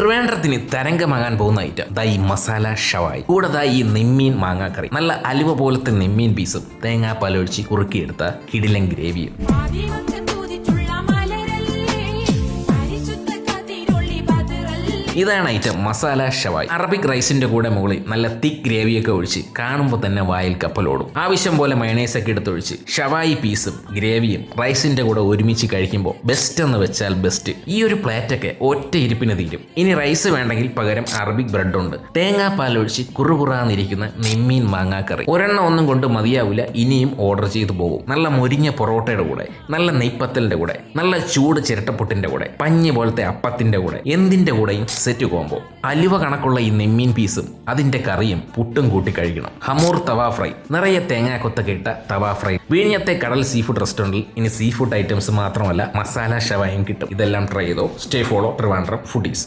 ട്രിവാൻഡ്രത്തിന് തരംഗമാകാൻ പോകുന്ന ഐറ്റം ദാ മസാല ഷവായി. കൂടെ ദാ ഈ നിമ്മീൻ മാങ്ങാക്കറി. നല്ല അലുവ പോലത്തെ നിമ്മീൻ പീസും തേങ്ങാപ്പാലൊഴിച്ച് കുറുക്കിയെടുത്ത കിടിലൻ ഗ്രേവിയും. ഇതാണ് ഐറ്റം മസാല ഷവായ്. അറബിക് റൈസിന്റെ കൂടെ മുകളിൽ നല്ല തിക്ക് ഗ്രേവിയൊക്കെ ഒഴിച്ച് കാണുമ്പോൾ തന്നെ വായിൽ കപ്പലോടും. ആവശ്യം പോലെ മയണൈസ് ഒക്കെ എടുത്തൊഴിച്ച് ഷവായി പീസും ഗ്രേവിയും റൈസിന്റെ കൂടെ ഒരുമിച്ച് കഴിക്കുമ്പോൾ ബെസ്റ്റ് എന്ന് വെച്ചാൽ ബെസ്റ്റ് ഈ ഒരു പ്ലേറ്റൊക്കെ ഒറ്റ ഇരിപ്പിന് തീരും. ഇനി റൈസ് വേണ്ടെങ്കിൽ പകരം അറബിക് ബ്രെഡ് ഉണ്ട്. തേങ്ങാപ്പാൽ ഒഴിച്ച് കുറുകുറാന്നിരിക്കുന്ന നെമ്മീൻ മാങ്ങാക്കറി. ഒരെണ്ണം ഒന്നും കൊണ്ട് മതിയാവില്ല ഇനിയും ഓർഡർ ചെയ്തു പോകും. നല്ല മുരിഞ്ഞ പൊറോട്ടയുടെ കൂടെ നല്ല നെയ്പ്പത്തലിന്റെ കൂടെ നല്ല ചൂട് ചിരട്ടപ്പൊട്ടിന്റെ കൂടെ പഞ്ഞി പോലത്തെ അപ്പത്തിന്റെ കൂടെ എന്തിന്റെ കൂടെയും സെറ്റ് കോംബോ അലുവ കണക്കുള്ള ഈ നെമ്മീൻ പീസും അതിന്റെ കറിയും പുട്ടും കൂട്ടി കഴിക്കണം. ഹമൂർ തവ ഫ്രൈ. നിറയെ തേങ്ങാക്കൊത്തൊക്കെ ഇട്ട തവ ഫ്രൈ. വിഴിഞ്ഞത്തെ കടൽ സീ ഫുഡ് റെസ്റ്റോറന്റിൽ ഇനി സീ ഫുഡ് ഐറ്റംസ് മാത്രമല്ല മസാല ഷവായും കിട്ടും. ഇതെല്ലാം ട്രൈ ചെയ്തോ. Stay follow Trivandrum foodies